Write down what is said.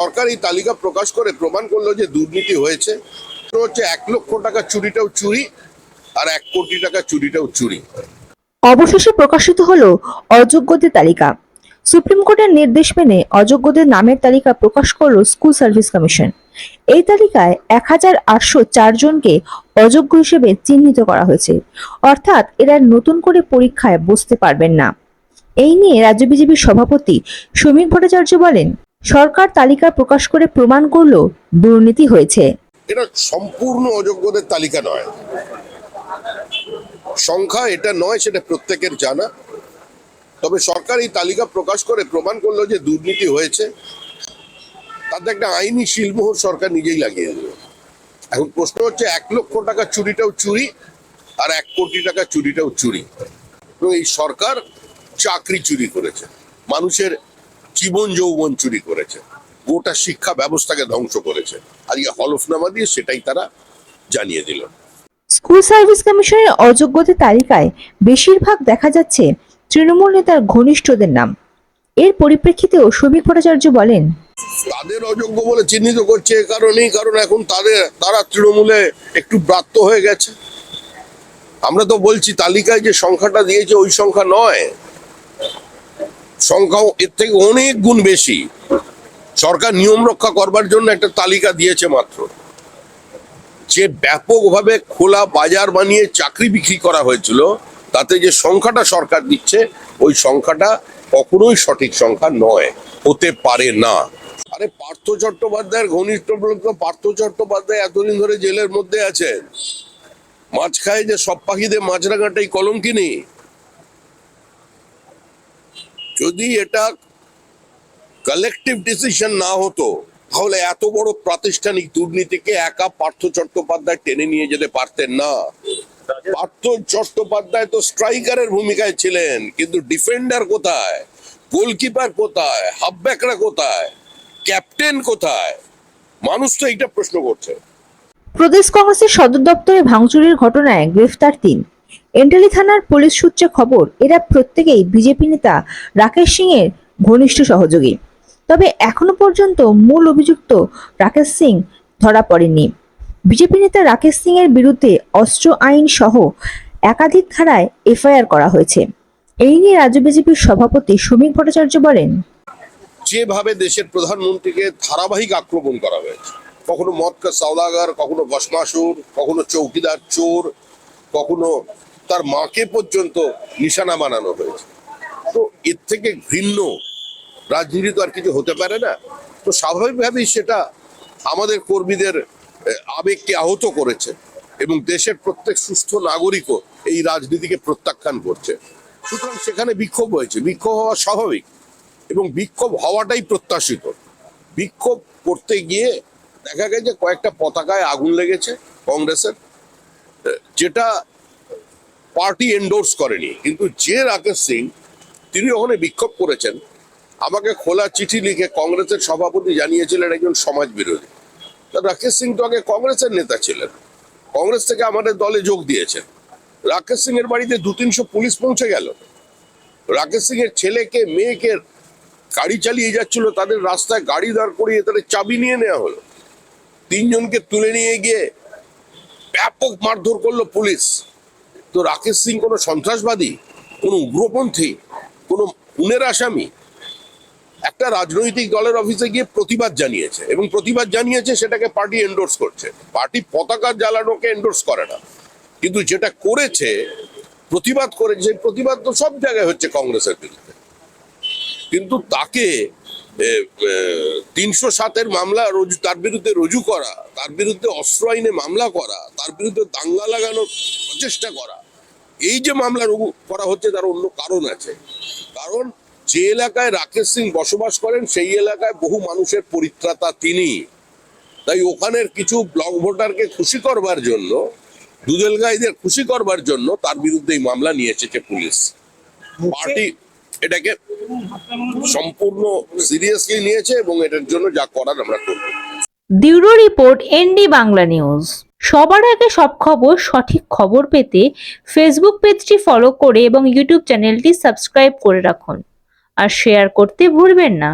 সরকার এই তালিকা প্রকাশ করে প্রমাণ করল যে দুর্নীতি হয়েছে। হচ্ছে, এক লক্ষ টাকা চুরিটাও চুরি আর এক কোটি টাকা চুরিটাও চুরি। অবশেষে প্রকাশিত হলো অযোগ্যদের তালিকা। সুপ্রিম কোর্টের নির্দেশ মেনে অযোগ্যদের নামের তালিকা প্রকাশ করল স্কুল সার্ভিস কমিশন। এই তালিকায় এক হাজার আটশো চার জনকে অযোগ্য হিসেবে চিহ্নিত করা হয়েছে। অর্থাৎ এরা নতুন করে পরীক্ষায় বসতে পারবেন না। এই নিয়ে রাজ্য বিজেপির সভাপতি শ্রমিক ভট্টাচার্য বলেন সরকার তালিকা প্রকাশ করে প্রমাণ করল দুর্নীতি হয়েছে। এটা সম্পূর্ণ অযোগ্যদের তালিকা নয়। সংখ্যা এটা নয়, সেটা প্রত্যেকের জানা। তবে সরকার এই তালিকা প্রকাশ করে প্রমাণ করল যে দুর্নীতি হয়েছে। তাতে একটা আইনি শিলমোহর সরকার নিজেই লাগিয়ে দিল। এখন প্রশ্ন হচ্ছে, এক লক্ষ টাকা চুরিটাও চুরি আর এক কোটি টাকা চুরিটাও চুরি। এবং এই সরকার চাকরি চুরি করেছে। মানুষের জীবন যৌবন চুরি করেছে। গোটা শিক্ষা ব্যবস্থাকে ধ্বংস করেছে। আজকে হলফনামা দিয়ে সেটাই তারা জানিয়ে দিল। স্কুল সার্ভিস কমিশনের অযোগ্যদের তালিকায় বেশিরভাগ দেখা যাচ্ছে তৃণমূল নেতার ঘনিষ্ঠদের নাম। এর পরিপ্রেক্ষিতেও শ্রমিক ভট্টাচার্য বলেন তাদের অযোগ্য বলে চিহ্নিত করছে এ কারণেই কারণ এখন তাদের তারা তৃণমূলে একটু ব্রাত্য হয়ে গেছে। আমরা তো বলছি তালিকায় যে সংখ্যাটা দিয়েছে ওই সংখ্যা নয়। সংখ্যা এর থেকে অনেক গুণ বেশি। সরকার নিয়ম রক্ষা করবার জন্য একটা তালিকা দিয়েছে মাত্র। যে ব্যাপকভাবে খোলা বাজার বানিয়ে চাকরি বিক্রি করা হয়েছিল, তাতে যে সংখ্যাটা সরকার দিচ্ছে, ওই সংখ্যাটা কখনোই সঠিক সংখ্যা নয়। হতে পারে না। আরে পার্থ চট্টোপাধ্যায়ের ঘনিষ্ঠ পার্থ চট্টোপাধ্যায় এতদিন ধরে জেলের মধ্যে আছেন। মাছ খায় যে সব পাখিদের মাছরাঙাটাই কলঙ্কিনি। যদি এটা কালেকটিভ ডিসিশন না হতো, তাহলে এত বড় প্রাতিষ্ঠানিক দুর্নীতিকে একা পার্থ চট্টোপাধ্যায় টেনে নিয়ে যেতে পারতেন না। পার্থ চট্টোপাধ্যায় তো স্ট্রাইকারের ভূমিকায় ছিলেন, কিন্তু ডিফেন্ডার কোথায়? গোলকিপার কোথায়? হাফব্যাকরা কোথায়? ক্যাপ্টেন কোথায়? মানুষ তো এইটা প্রশ্ন করছে। প্রদেশ কংগ্রেসের সদর দপ্তরে ভাঙচুরের ঘটনায় গ্রেফতার তিন। এন্টালি থানার পুলিশ সূত্রে খবর, এরা প্রত্যেকেই বিজেপি নেতা রাকেশ সিং এর ঘনিষ্ঠ সহযোগী। তবে এখনও পর্যন্ত মূল অভিযুক্ত রাকেশ সিং ধরা পড়েনি বিজেপি নেতা রাকেশ সিং এর বিরুদ্ধে অস্ত্র আইন সহ একাধিক ধারায় এফআইআর করা হয়েছে। এই নিয়ে রাজ্য বিজেপির সভাপতি শ্রমিক ভট্টাচার্য বলেন, যেভাবে দেশের প্রধানমন্ত্রীকে ধারাবাহিক আক্রমণ করা হয়েছে, কখনো মদকা সওদাগার, কখনো ভস্মাসুর, কখনো চৌকিদার চোর কখনো তার মাকে পর্যন্ত নিশানা বানানো হয়েছে। তো এর থেকে ঘৃণ্য রাজনীতি তো আর কিছু হতে পারে না। তো স্বাভাবিকভাবেই সেটা আমাদের কর্মীদের আবেগকে আহত করেছে এবং দেশের প্রত্যেক সুস্থ নাগরিকও এই রাজনীতিকে প্রত্যাখ্যান করছে। সুতরাং সেখানে বিক্ষোভ হয়েছে। বিক্ষোভ হওয়া স্বাভাবিক এবং বিক্ষোভ হওয়াটাই প্রত্যাশিত। বিক্ষোভ করতে গিয়ে দেখা গেছে কয়েকটা পতাকায় আগুন লেগেছে কংগ্রেসের। যেটা পার্টি এন্ডোর্স করেনি, কিন্তু যে রাকেশ সিং, তিনি ওখানে বিক্ষোভ করেছেন। আমাকে খোলা চিঠি লিখে কংগ্রেসের সভাপতি জানিয়েছিলেন একজন সমাজ বিরোধী তা রাকেশ সিং তো আগে কংগ্রেসের নেতা ছিলেন। কংগ্রেস থেকে আমাদের দলে যোগ দিয়েছেন। রাকেশ সিং এর বাড়িতে দু তিনশো পুলিশ পৌঁছে গেল। রাকেশ সিং এর ছেলেকে, মেয়েকে গাড়ি চালিয়ে যাচ্ছিল, তাদের রাস্তায় গাড়ি দাঁড় করিয়ে তাদের চাবি নিয়ে নেওয়া হলো। তিনজনকে তুলে নিয়ে গিয়ে ব্যাপক মারধর করল পুলিশ। তো রাকেশ সিং কোনো সন্ত্রাসবাদী, কোনো উগ্রপন্থী, কোনো খুনের আসামি, একটা রাজনৈতিক দলের অফিসে গিয়ে প্রতিবাদ জানিয়েছে এবং প্রতিবাদ জানিয়েছে সেটাকে পার্টি এন্ডোর্স করছে। পার্টি পতাকা জ্বালানোকে এন্ডোর্স করে না। কিন্তু যেটা করেছে, প্রতিবাদ করেছে প্রতিবাদ তো সব জায়গায় হচ্ছে কংগ্রেসের বিরুদ্ধে। কিন্তু তাকে তিনশো সাতের মামলা রুজু তার বিরুদ্ধে রুজু করা তার বিরুদ্ধে অস্ত্র আইনে মামলা করা তার বিরুদ্ধে দাঙ্গা লাগানোর প্রচেষ্টা করা এই যে মামলা রুজু করা হচ্ছে তার অন্য কারণ আছে। কারণ যে এলাকায় রাকেশ সিং বসবাস করেন সেই এলাকায় বহু মানুষের পরিত্রাতা তিনি। তাই ওখানের কিছু ব্লক ভোটারকে খুশি করবার জন্য দুদেলগাইদের খুশি করবার জন্য তার বিরুদ্ধে এই মামলা নিয়ে এসেছে পুলিশ। পার্টি এটাকে সম্পূর্ণ সিরিয়াসলি নিয়েছে এবং এটার জন্য যা করার আমরা করব। Bureau report, ND Bangla news. সবার আগে সব খবর, সঠিক খবর পেতে ফেসবুক পেজটি ফলো করে এবং ইউটিউব চ্যানেলটি সাবস্ক্রাইব করে রাখুন। আর শেয়ার করতে ভুলবেন না।